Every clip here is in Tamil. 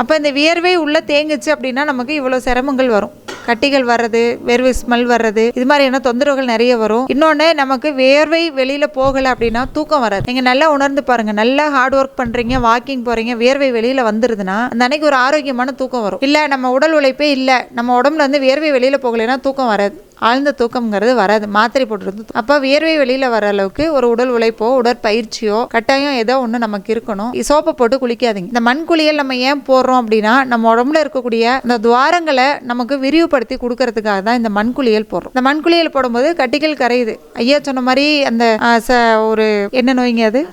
அப்போ இந்த வியர்வை உள்ளே தேங்குச்சு அப்படின்னா நமக்கு இவ்வளோ சிரமங்கள் வரும். கட்டிகள் வர்றது வேர்வை ஸ்மெல் வர்றது இது மாதிரியான தொந்தரவுகள் நிறைய வரும். இன்னொன்று நமக்கு வேர்வை வெளியில் போகலை அப்படின்னா தூக்கம் வராது. நீங்கள் நல்லா உணர்ந்து பாருங்கள் நல்லா ஹார்ட் ஒர்க் பண்ணுறீங்க வாக்கிங் போகிறீங்க வேர்வை வெளியில் வந்துருதுன்னா அந்த அன்னைக்கு ஒரு ஆரோக்கியமான தூக்கம் வரும். இல்லை நம்ம உடல் உழைப்பே இல்லை. நம்ம உடம்புல வந்து வேர்வை வெளியில் போகலைன்னா தூக்கம் வராது. ஆழ்ந்த தூக்கம்ங்கிறது வராது. மாத்திரை போட்டுருந்து அப்போ வியர்வை வெளியில் வர அளவுக்கு ஒரு உடல் உழைப்போ உடற்பயிற்சியோ கட்டாயம் ஏதோ ஒன்று நமக்கு இருக்கணும். சோப்பை போட்டு குளிக்காதீங்க. இந்த மண் குளியல் நம்ம ஏன் போடுறோம் அப்படின்னா நம்ம உடம்புல இருக்கக்கூடிய இந்த துவாரங்களை நமக்கு விரிவுபடுத்தி கொடுக்கறதுக்காக தான் இந்த மண் குளியல் போடுறோம். இந்த மண் குளியல் போடும்போது கட்டிகள் கரையுது. ஐயா சொன்ன மாதிரி அந்த ச- ஒரு என்ன நோய்ங்க அது?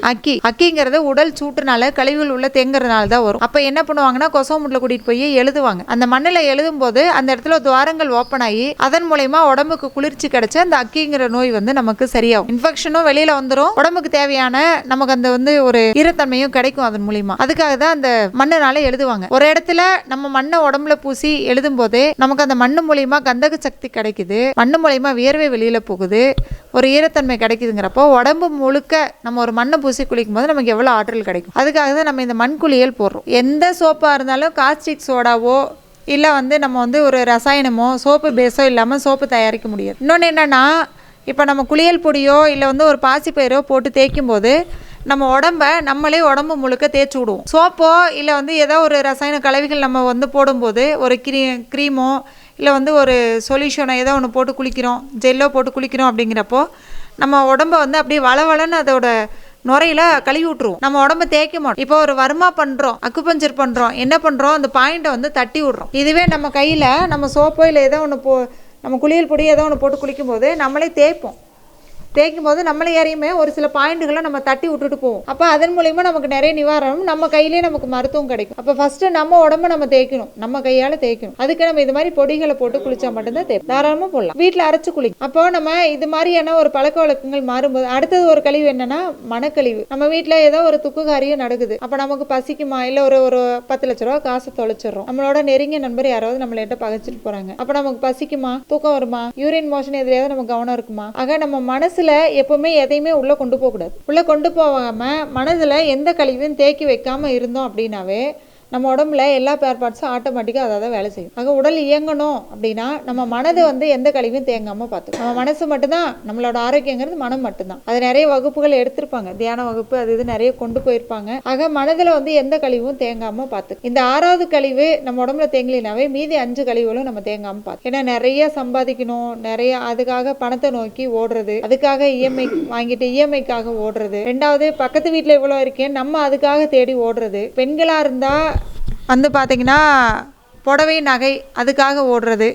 அக்கி. அக்கிங்கிறது உடல் சூட்டுனால கழிவுகள் உள்ள தேங்குறதுனால தான் வரும். அப்போ என்ன பண்ணுவாங்கன்னா கொசவமுட்டில் கூட்டிகிட்டு போய் எழுதுவாங்க. அந்த மண்ணில் எழுதும் போது அந்த இடத்துல துவாரங்கள் ஓப்பன் ஆகி அதன் மூலயமா உடம்புக்கு குளிர்ச்சி கிடைச்ச அந்த அக்கிங்கிற நோய் வந்து நமக்கு சரியாகும். இன்ஃபெக்ஷனும் வெளியில வந்துடும் உடம்புக்கு தேவையான நமக்கு அந்த வந்து ஒரு ஈரத்தன்மையும் கிடைக்கும் அதன் மூலியமா. அதுக்காக தான் அந்த மண்ணுனால எழுதுவாங்க. ஒரு இடத்துல நம்ம மண்ணை உடம்புல பூசி எழுதும் போதே நமக்கு அந்த மண்ணு மூலியமா கந்தக சக்தி கிடைக்குது. மண்ணு மூலியமா வியர்வை வெளியில போகுது. ஒரு ஈரத்தன்மை கிடைக்குதுங்கிறப்போ உடம்பு முழுக்க நம்ம ஒரு மண்ணை பூசி குளிக்கும் போது நமக்கு எவ்வளோ ஆற்றல் கிடைக்கும். அதுக்காக தான் நம்ம இந்த மண் குளியல் போடுறோம். எந்த சோப்பாக இருந்தாலும் காஸ்டிக் சோடாவோ இல்லை வந்து நம்ம வந்து ஒரு ரசாயனமோ சோப்பு பேஸோ இல்லாமல் சோப்பு தயாரிக்க முடியாது. இன்னொன்று என்னென்னா இப்போ நம்ம குளியல் பொடியோ இல்லை வந்து ஒரு பாசிப்பயிரோ போட்டு தேய்க்கும் போது நம்ம உடம்ப நம்மளே உடம்பு முழுக்க தேய்ச்சி விடுவோம். சோப்போ இல்லை வந்து ஏதோ ஒரு ரசாயன கலவைகள் நம்ம வந்து போடும்போது ஒரு க்ரீ க்ரீமோ இல்லை வந்து ஒரு சொல்யூஷனோ ஏதோ ஒன்று போட்டு குளிக்கிறோம் ஜெல்லோ போட்டு குளிக்கிறோம் அப்படிங்கிறப்போ நம்ம உடம்ப வந்து அப்படியே வளவளன்னு அதோட நுரையில கழுவி விட்ருவோம் நம்ம உடம்ப தேய்க்க மாட்டோம். இப்போ ஒரு வருமா பண்ணுறோம் அக்குபஞ்சர் பண்ணுறோம் என்ன பண்ணுறோம் அந்த பாயிண்ட்டை வந்து தட்டி விட்றோம். இதுவே நம்ம கையில் நம்ம சோப்போ இல்லை ஏதோ ஒன்று போ நம்ம குளியல் பொடி ஏதோ ஒன்று போட்டு குளிக்கும்போது நம்மளே தேய்ப்போம். தேய்க்கும் போது நம்மளை ஏறையுமே ஒரு சில பாயிண்ட்டுகளை நம்ம தட்டி விட்டுட்டு போவோம். அப்போ அதன் மூலயமா நமக்கு நிறைய நிவாரணம் நம்ம கையிலேயே நமக்கு மருத்துவம் கிடைக்கும். அப்போ ஃபஸ்ட்டு நம்ம உடம்ப நம்ம தேய்க்கணும். நம்ம கையால் தேய்க்கணும். அதுக்கு நம்ம இது மாதிரி பொடிகளை போட்டு குளிச்சா மட்டும்தான் தேவை தாராளமாக போடலாம். வீட்டில் அரைச்சு குளிக்கும். அப்போ நம்ம இது மாதிரியான ஒரு பழக்க வழக்கங்கள் மாறும்போது அடுத்தது ஒரு கழிவு என்னன்னா மனக்கழிவு. நம்ம வீட்டில் ஏதோ ஒரு துக்கு காரியம் நடக்குது. அப்போ நமக்கு பசிக்குமா? இல்லை ஒரு ஒரு பத்து லட்ச ரூபா காசு தொலைச்சிடுறோம். நம்மளோட நெருங்கிய நண்பர் யாராவது நம்மள பகைச்சிட்டு போகிறாங்க அப்போ நமக்கு பசிக்குமா? தூக்கம் வருமா? யூரின் மோஷன் எதுலையாவது நம்ம கவனம் இருக்குமா? ஆக நம்ம மனசில் எப்பவுமே எதையுமே உள்ள கொண்டு போகக்கூடாது. கூடாது உள்ள கொண்டு போகாம மனசில் எந்த கழிவையும் தேக்கி வைக்காம இருந்தோம் அப்படின்னாவே நம்ம உடம்புல எல்லா பேர் பார்ட்ஸும் ஆட்டோமேட்டிக்காக அதை தான் வேலை செய்யும். ஆக உடல் இயங்கணும் அப்படின்னா நம்ம மனது வந்து எந்த கழிவும் தேங்காமல் பார்த்துக்கும். நம்ம மனசு மட்டும்தான் நம்மளோட ஆரோக்கியங்கிறது மனம் மட்டும்தான். அது நிறைய வகுப்புகள் எடுத்திருப்பாங்க. தியான வகுப்பு அது இது நிறைய கொண்டு போயிருப்பாங்க. ஆக மனதில் வந்து எந்த கழிவும் தேங்காமல் பார்த்து இந்த ஆறாவது கழிவு நம்ம உடம்புல தேங்கலினாவே மீதி அஞ்சு கழிவுகளும் நம்ம தேங்காமல் பார்த்து ஏன்னா நிறைய சம்பாதிக்கணும் நிறைய அதுக்காக பணத்தை நோக்கி ஓடுறது அதுக்காக இஎம்ஐ வாங்கிட்டு இஎம்ஐக்காக ஓடுறது. ரெண்டாவது பக்கத்து வீட்டில் இவ்வளோ இருக்கேன் நம்ம அதுக்காக தேடி ஓடுறது. பெண்களாக இருந்தால் வந்து பார்த்திங்கன்னா புடவை நகை அதுக்காக ஓடுறது.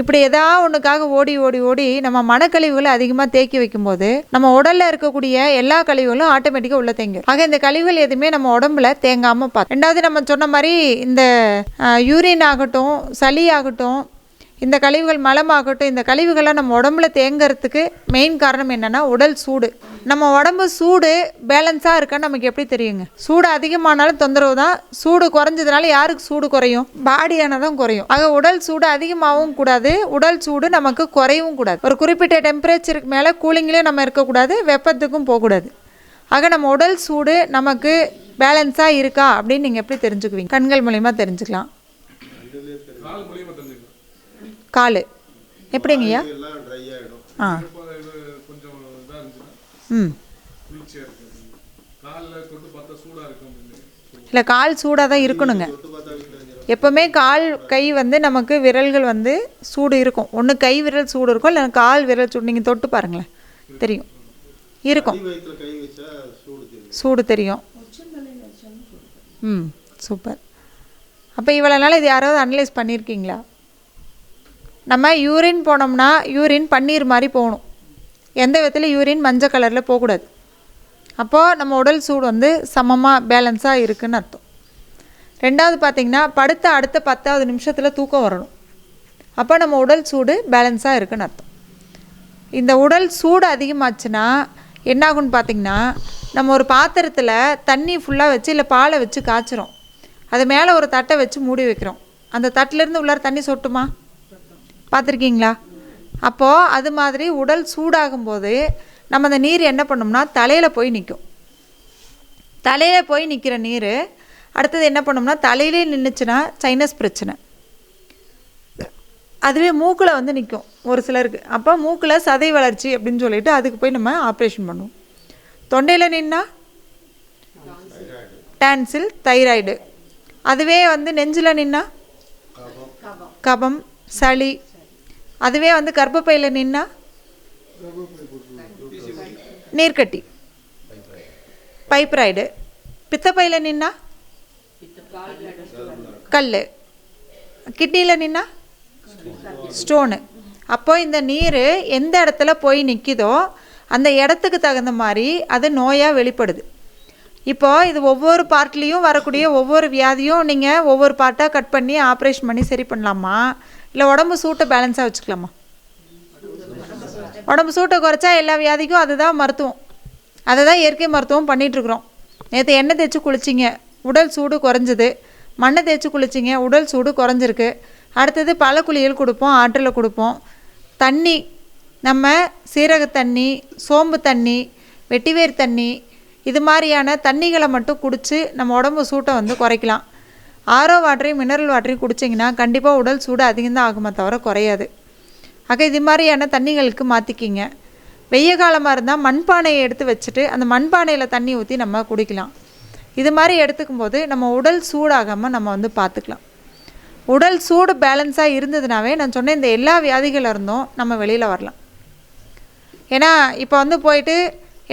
இப்படி எதா ஒன்றுக்காக ஓடி ஓடி ஓடி நம்ம மனக்கழிவுகளை அதிகமாக தேக்கி வைக்கும்போது நம்ம உடலில் இருக்கக்கூடிய எல்லா கழிவுகளும் ஆட்டோமேட்டிக்காக உள்ள தேங்கும். ஆக இந்த கழிவுகள் எதுவுமே நம்ம உடம்புல தேங்காமல் பார்த்து ரெண்டாவது நம்ம சொன்ன மாதிரி இந்த யூரின் ஆகட்டும் சளி ஆகட்டும் இந்த கழிவுகள் மலமாகட்டும் இந்த கழிவுகளை நம்ம உடம்புல தேங்கறதுக்கு மெயின் காரணம் என்னென்னா உடல் சூடு. நம்ம உடம்பு சூடு பேலன்ஸாக இருக்கான்னு நமக்கு எப்படி தெரியுங்க? சூடு அதிகமானாலும் தொந்தரவு தான். சூடு குறைஞ்சதுனால யாருக்கு சூடு குறையும்? பாடியானதான் குறையும். ஆக உடல் சூடு அதிகமாகவும் கூடாது. உடல் சூடு நமக்கு குறையவும் கூடாது. ஒரு குறிப்பிட்ட டெம்பரேச்சருக்கு மேலே கூலிங்லேயும் நம்ம இருக்கக்கூடாது. வெப்பத்துக்கும் போகக்கூடாது. ஆக நம்ம உடல் சூடு நமக்கு பேலன்ஸாக இருக்கா அப்படின்னு நீங்கள் எப்படி தெரிஞ்சுக்குவீங்க? கண்கள் மூலிமா தெரிஞ்சுக்கலாம். கால் எப்படிங்கய்யா? ஆ கொஞ்சம் இதாக இருந்துச்சுன்னா ம் குளிர்ச்சியாக இருக்கும் காலில் தொட்டு பார்த்தா சூடாக இருக்கும் அப்படின்னு இல்லை கால் சூடாக தான் இருக்கணுங்க. எப்போவுமே கால் கை வந்து நமக்கு விரல்கள் வந்து சூடு இருக்கும். ஒன்று கை விரல் சூடு இருக்கும் இல்லை கால் விரல் சூடு. நீங்கள் தொட்டு பாருங்களேன். தெரியும். இருக்கும். சூடு தெரியும். சூடு தெரியும் ம் சூப்பர். அப்போ இவ்வளோ நாள் இது யாராவது அனலைஸ் பண்ணியிருக்கீங்களா நம்ம யூரின் போனோம்னா யூரின் பன்னீர் மாதிரி போகணும். எந்த விதத்தில் யூரின் மஞ்சள் கலரில் போகக்கூடாது. அப்போது நம்ம உடல் சூடு வந்து சமமாக பேலன்ஸாக இருக்குன்னு அர்த்தம். ரெண்டாவது பார்த்திங்கன்னா படுத்த அடுத்த பத்தாவது நிமிஷத்தில் தூக்கம் வரணும். அப்போ நம்ம உடல் சூடு பேலன்ஸாக இருக்குன்னு அர்த்தம். இந்த உடல் சூடு அதிகமாச்சுன்னா என்னாகும்னு பார்த்தீங்கன்னா நம்ம ஒரு பாத்திரத்தில் தண்ணி ஃபுல்லாக வச்சு இல்லை பாலை வச்சு காய்ச்சிரும் அது மேலே ஒரு தட்டை வச்சு மூடி வைக்கிறோம். அந்த தட்டிலேருந்து உள்ளார தண்ணி சொட்டுமா? பார்த்துருக்கீங்களா? அப்போது அது மாதிரி உடல் சூடாகும்போது நம்ம அந்த நீர் என்ன பண்ணோம்னா தலையில் போய் நிற்கும் தலையில் போய் நிற்கிற நீர் அடுத்தது என்ன பண்ணோம்னா தலையிலே நின்றுச்சுன்னா சைனஸ் பிரச்சனை. அதுவே மூக்கில் வந்து நிற்கும் ஒரு சிலருக்கு. அப்போ மூக்கில் சதை வளர்ச்சி அப்படின்னு சொல்லிட்டு அதுக்கு போய் நம்ம ஆப்ரேஷன் பண்ணுவோம். தொண்டையில் நின்னா டான்சில் தைராய்டு. அதுவே வந்து நெஞ்சில் நின்னா கபம் சளி அதுவே வந்து கர்ப்பப்பையில் நின்னா? நீர்க்கட்டி. பைப்ராய்டு பித்தப்பையில் நின்னா? கல் கிட்னியில் நின்னா? ஸ்டோனு. அப்போ இந்த நீர் எந்த இடத்துல போய் நிற்கிதோ அந்த இடத்துக்கு தகுந்த மாதிரி அது நோயாக வெளிப்படுது. இப்போ இது ஒவ்வொரு பார்ட்லேயும் வரக்கூடிய ஒவ்வொரு வியாதியும் நீங்கள் ஒவ்வொரு பார்ட்டாக கட் பண்ணி ஆப்ரேஷன் பண்ணி சரி பண்ணலாமா? இல்லை உடம்பு சூட்டை பேலன்ஸாக வச்சுக்கலாமா? உடம்பு சூட்டை குறைச்சா எல்லா வியாதிக்கும் அதுதான் மருத்துவம். அதை தான் இயற்கை மருத்துவம் பண்ணிகிட்ருக்குறோம் நேற்று எண்ணெய் தேய்ச்சி குளிச்சிங்க உடல் சூடு குறைஞ்சது. மண்ணை தேய்ச்சி குளிச்சிங்க உடல் சூடு குறைஞ்சிருக்கு. அடுத்தது பல குளியல் கொடுப்போம் ஆற்றில் கொடுப்போம். தண்ணி நம்ம சீரக தண்ணி சோம்பு தண்ணி வெட்டிவேர் தண்ணி இது மாதிரியான தண்ணிகளை மட்டும் குடித்து நம்ம உடம்பு சூட்டை வந்து குறைக்கலாம். ஆரோ வாட்டரையும் மினரல் வாட்டரையும் குடிச்சிங்கன்னா கண்டிப்பாக உடல் சூடு அதிகம்தான் ஆகுமே தவிர குறையாது. ஆக இது மாதிரியான தண்ணிகளுக்கு மாற்றிக்கிங்க வெய்ய காலமாக இருந்தால் மண்பானையை எடுத்து வச்சுட்டு அந்த மண்பானையில் தண்ணி ஊற்றி நம்ம குடிக்கலாம். இது மாதிரி எடுத்துக்கும் போது நம்ம உடல் சூடாகாமல் நம்ம வந்து பார்த்துக்கலாம் உடல் சூடு பேலன்ஸாக இருந்ததுனாவே நான் சொன்ன இந்த எல்லா வியாதிகள் இருந்தும் நம்ம வெளியில் வரலாம். ஏன்னா இப்போ வந்து போயிட்டு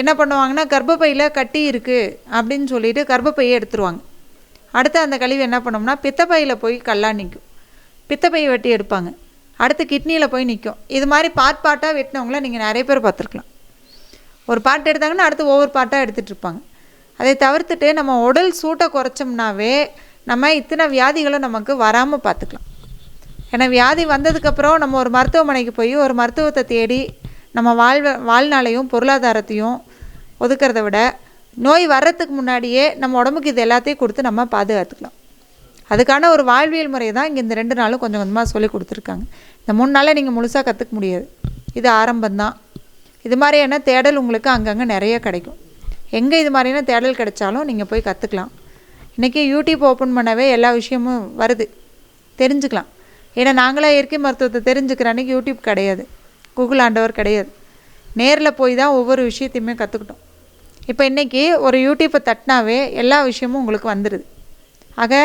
என்ன பண்ணுவாங்கன்னா கர்ப்பப்பையில் கட்டி இருக்குது அப்படின்னு சொல்லிட்டு கர்ப்பப்பையை எடுத்துருவாங்க. அடுத்து அந்த கழிவு என்ன பண்ணோம்னா பித்தப்பையில் போய் கல்லா நிற்கும். பித்தப்பையை வெட்டி எடுப்பாங்க. அடுத்து கிட்னியில் போய் நிற்கும். இது மாதிரி பார்ட் பார்ட்டாக வெட்டினவங்கள நீங்கள் நிறைய பேர் பார்த்துருக்கலாம். ஒரு பாட்டு எடுத்தாங்கன்னா அடுத்து ஒவ்வொரு பாட்டாக எடுத்துகிட்டு இருப்பாங்க. அதை தவிர்த்துட்டு நம்ம உடல் சூட்டை குறைச்சோம்னாவே நம்ம இத்தனை வியாதிகளும் நமக்கு வராமல் பார்த்துக்கலாம். ஏன்னா வியாதி வந்ததுக்கப்புறம் நம்ம ஒரு மருத்துவமனைக்கு போய் ஒரு மருத்துவத்தை தேடி நம்ம வாழ்வ வாழ்நாளையும் பொருளாதாரத்தையும் ஒதுக்கிறத விட நோய் வர்றதுக்கு முன்னாடியே நம்ம உடம்புக்கு இது எல்லாத்தையும் கொடுத்து நம்ம பாதுகாத்துக்கலாம். அதுக்கான ஒரு வாழ்வியல் முறை தான் இங்கே இந்த ரெண்டு நாளும் கொஞ்சம் கொஞ்சமாக சொல்லி கொடுத்துருக்காங்க. இந்த மூணு நாளில் நீங்கள் முழுசாக கற்றுக்க முடியாது. இது ஆரம்பம்தான் இது மாதிரியான தேடல் உங்களுக்கு அங்கங்கே நிறைய கிடைக்கும். எங்கே இது மாதிரியான தேடல் கிடைச்சாலும் நீங்கள் போய் கற்றுக்கலாம் இன்றைக்கி யூடியூப் ஓப்பன் பண்ணவே எல்லா விஷயமும் வருது. தெரிஞ்சுக்கலாம். ஏன்னா நாங்களாம் இயற்கை மருத்துவத்தை தெரிஞ்சுக்கிற அன்றைக்கி யூடியூப் கிடையாது. கூகுள் ஆண்டவர் கிடையாது. நேரில் போய் தான் ஒவ்வொரு விஷயத்தையுமே கற்றுக்கிட்டோம் இப்போ இன்றைக்கி ஒரு யூடியூப்பை தட்டினாவே எல்லா விஷயமும் உங்களுக்கு வந்துடுது ஆக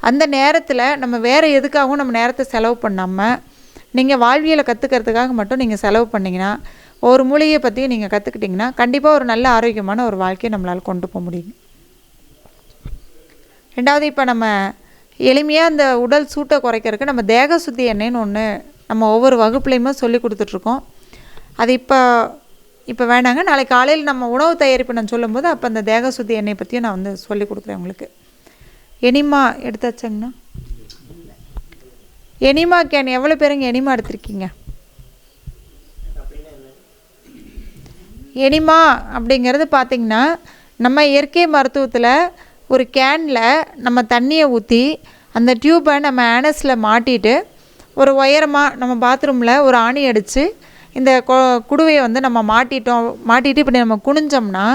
அந்த நேரத்தில் நம்ம வேறு எதுக்காகவும் நம்ம நேரத்தை செலவு பண்ணாமல் நீங்கள் வாழ்வியலை கற்றுக்கிறதுக்காக மட்டும் நீங்கள் செலவு பண்ணிங்கன்னா ஒரு மூலிகையை பற்றியும் நீங்கள் கற்றுக்கிட்டிங்கன்னா கண்டிப்பாக ஒரு நல்ல ஆரோக்கியமான ஒரு வாழ்க்கையை நம்மளால் கொண்டு போக முடியும் ரெண்டாவது இப்போ நம்ம எளிமையாக அந்த உடல் சூட்டை குறைக்கிறதுக்கு நம்ம தேக சுத்தி எண்ணெய்னு ஒன்று நம்ம ஒவ்வொரு வகுப்புலையுமே சொல்லி கொடுத்துட்ருக்கோம் அது இப்போ இப்போ வேணாங்க நாளைக்கு காலையில் நம்ம உணவு தயாரிப்பு நான் சொல்லும்போது அப்போ அந்த தேக சுத்தி எண்ணெய் பற்றியும் நான் வந்து சொல்லி கொடுக்குறேன் உங்களுக்கு. எனிமா எடுத்தாச்சாங்கண்ணா. எனிமா கேன் எவ்வளோ பேருங்க எனிமா எடுத்திருக்கீங்க? எனிமா அப்படிங்கிறது பார்த்திங்கன்னா நம்ம இயற்கை மருத்துவத்தில் ஒரு கேனில் நம்ம தண்ணியை ஊற்றி அந்த டியூப்பை நம்ம ஆனஸில் மாட்டிட்டு ஒரு உயரமாக நம்ம பாத்ரூமில் ஒரு ஆணி அடித்து இந்த கொ குடுவையை வந்து நம்ம மாட்டிட்டோம் மாட்டிட்டு இப்படி நம்ம குனிஞ்சோம்னா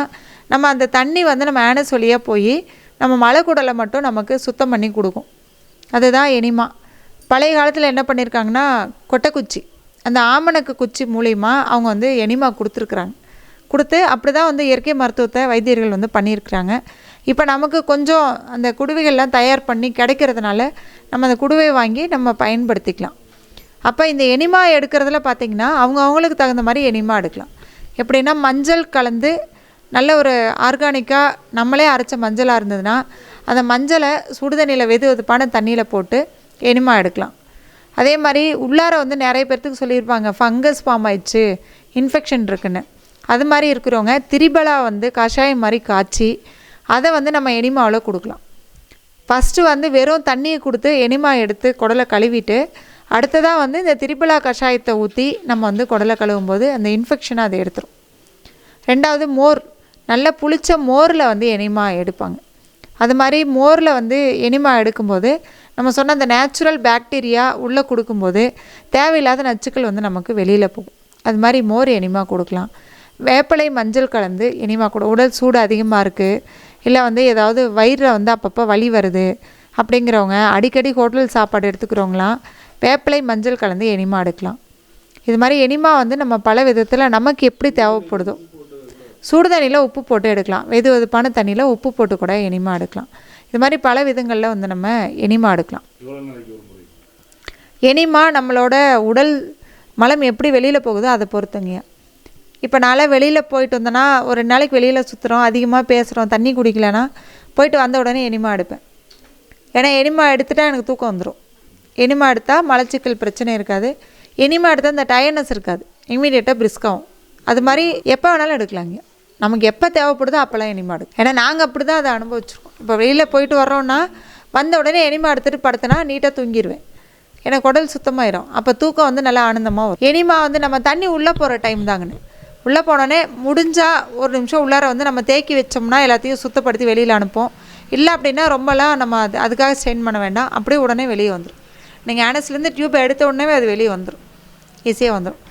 நம்ம அந்த தண்ணி வந்து நம்ம ஆனஸ் வழியாக போய் நம்ம மலைக்குடலை மட்டும் நமக்கு சுத்தம் பண்ணி கொடுக்கும். அதுதான் எனிமா. பழைய காலத்தில் என்ன பண்ணியிருக்காங்கன்னா கொட்டைக்குச்சி. அந்த ஆமணக்கு குச்சி மூலிமா அவங்க வந்து எனிமா கொடுத்துருக்குறாங்க. கொடுத்து அப்படி தான் வந்து இயற்கை மருத்துவத்தை வைத்தியர்கள் வந்து பண்ணியிருக்கிறாங்க. இப்போ நமக்கு கொஞ்சம் அந்த குடுவைகள்லாம் தயார் பண்ணி கிடைக்கிறதுனால நம்ம அந்த குடுவை வாங்கி நம்ம பயன்படுத்திக்கலாம். அப்போ இந்த எனிமா எடுக்கிறதுல பார்த்திங்கன்னா அவங்க அவங்களுக்கு தகுந்த மாதிரி எனிமா எடுக்கலாம். எப்படின்னா மஞ்சள் கலந்து நல்ல ஒரு ஆர்கானிக்காக நம்மளே அரைச்ச மஞ்சளாக இருந்ததுன்னா அந்த மஞ்சளை சுடுதண்ணியில் வெது வெதுப்பான தண்ணியில் போட்டு எனிமா எடுக்கலாம். அதே மாதிரி உள்ளார வந்து நிறைய பேர்த்துக்கு சொல்லியிருப்பாங்க ஃபங்கஸ் ஃபார்ம் ஆயிடுச்சு இன்ஃபெக்ஷன் இருக்குன்னு. அது மாதிரி இருக்கிறவங்க திரிபலா வந்து கஷாயம் மாதிரி காய்ச்சி அதை வந்து நம்ம எனிமாவில் கொடுக்கலாம். ஃபஸ்ட்டு வந்து வெறும் தண்ணியை கொடுத்து எனிமா எடுத்து குடலை கழுவிட்டு அடுத்ததாக வந்து இந்த திரிபலா கஷாயத்தை ஊற்றி நம்ம வந்து குடலை கழுவும் போது அந்த இன்ஃபெக்ஷனை அதை எடுத்துரும். ரெண்டாவது மோர் நல்ல புளிச்ச மோரில் வந்து எனிமா எடுப்பாங்க. அது மாதிரி மோரில் வந்து எனிமா எடுக்கும்போது நம்ம சொன்ன அந்த நேச்சுரல் பாக்டீரியா உள்ளே கொடுக்கும்போது தேவையில்லாத நச்சுக்கள் வந்து நமக்கு வெளியில் போகும். அது மாதிரி மோர் எனிமா கொடுக்கலாம். வேப்பிலை மஞ்சள் கலந்து எனிமா கூட உடல் சூடு அதிகமாக இருக்குது இல்லை வந்து ஏதாவது வயிறில் வந்து அப்பப்போ வலி வருது அப்படிங்கிறவங்க அடிக்கடி ஹோட்டல் சாப்பாடு எடுத்துக்கிறவங்களாம் வேப்பிலை மஞ்சள் கலந்து எனிமா எடுக்கலாம். இது மாதிரி எனிமா வந்து நம்ம பல விதத்தில் நமக்கு எப்படி தேவைப்படுதோ சுடு தண்ணியில் உப்பு போட்டு எடுக்கலாம். வெது வெதுப்பான தண்ணியில் உப்பு போட்டு கூட எனிமா எடுக்கலாம். இது மாதிரி பல விதங்களில் வந்து நம்ம எனிமா எடுக்கலாம். எனிமா நம்மளோட உடல் மலம் எப்படி வெளியில் போகுதோ அதை பொறுத்துங்க இப்போ நான்லாம் வெளியில் போயிட்டு வந்தேன்னா ஒரு நாளைக்கு வெளியில் சுற்றுறோம் அதிகமாக பேசுகிறோம் தண்ணி குடிக்கலன்னா போயிட்டு வந்த உடனே எனிமா எடுப்பேன். ஏன்னா எனிமா எடுத்துட்டால் எனக்கு தூக்கம் வந்துடும் எனிமா எடுத்தால் மலச்சிக்கல் பிரச்சனை இருக்காது. எனிமா எடுத்தால் இந்த டயர்னஸ் இருக்காது. இமீடியட்டாக பிரிஸ்காகும் அது மாதிரி எப்போ வேணாலும் எடுக்கலாங்க. நமக்கு எப்போ தேவைப்படுதோ அப்போல்லாம் எனிமா எடுக்கும் ஏன்னா நாங்கள் அப்படி தான் அதை அனுபவிச்சிருக்கோம். இப்போ வெளியில் போயிட்டு வரோன்னா வந்த உடனே எனிமா எடுத்துகிட்டு படுத்தனா நீட்டாக தூங்கிடுவேன் ஏன்னா குடல் சுத்தமாயிரும். அப்போ தூக்கம் வந்து நல்லா ஆனந்தமாக வரும். எனிமா வந்து நம்ம தண்ணி உள்ளே போகிற டைம் தாங்கன்னு உள்ளே போனோடனே முடிஞ்சால் ஒரு நிமிஷம் உள்ளார வந்து நம்ம தேக்கி வச்சோம்னா எல்லாத்தையும் சுத்தப்படுத்தி வெளியில் அனுப்போம் இல்லை அப்படின்னா ரொம்பலாம் நம்ம அது அதுக்காக ஸ்டெயின் பண்ண வேண்டாம். அப்படியே உடனே வெளியே வந்துடும் நீங்கள் ஆனஸ்லேருந்து டியூப் எடுத்த உடனே அது வெளியே வந்துடும் ஈஸியாக வந்துடும்